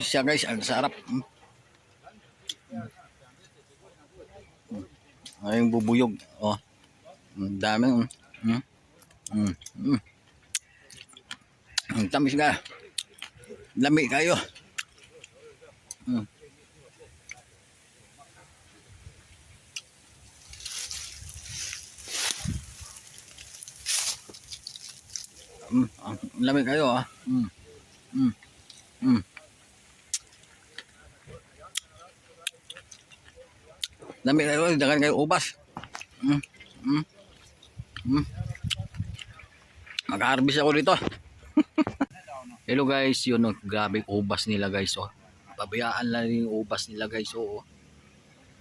Siya guys, ang sarap. Mm. Mm. Ay, yung bubuyog. Oh. Ang dami. Mm. Mm. Mm. Mm. Ang tamis ka. Lami kayo. Mm. Mm. Lami kayo ah. Mm. Mm. Mm. Lami kayo, dagan kayo ubas. Mm. Mm. Mm. Mag-harvest ako dito. Hello guys, yun oh, grabe ubas nila guys oh. Pabayaan lang yung ubas nila guys oh.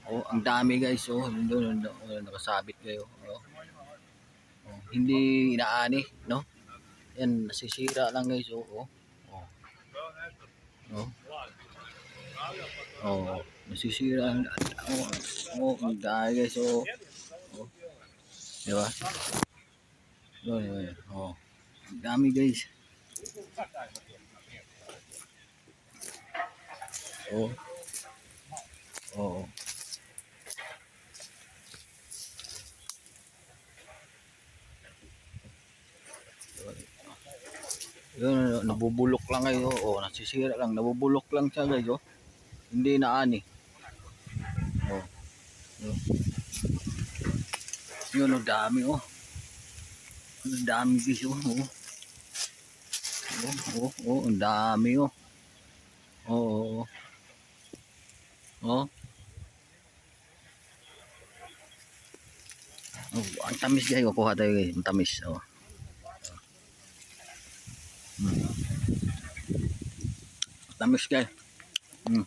Oh, ang dami guys oh. Doon oh, nakasabit kayo. Oh. Oh, hindi inaani, no? Yan, nasisira lang guys oh. Oh. Oh. Oh. Oh, nasisira ang oh, oh, ang dami guys oh. Oh. Di ba? Yun, yun, oh. Ang dami guys. Oh. Oo. Yun, nabubulok lang kayo. Oh, nasisira lang. Nabubulok lang siya guys. Oh. Hindi na ani. Oh. Yun. Yun, ang dami oh. Ang dami guys oh. oh. Oh, oh, oh, ang dami oh. Oo. Oh, oh. Oh, ang tamis guys. Oh, kuha tayo guys. Ang tamis. Oh. Hmm. Tamis guys. Hmm.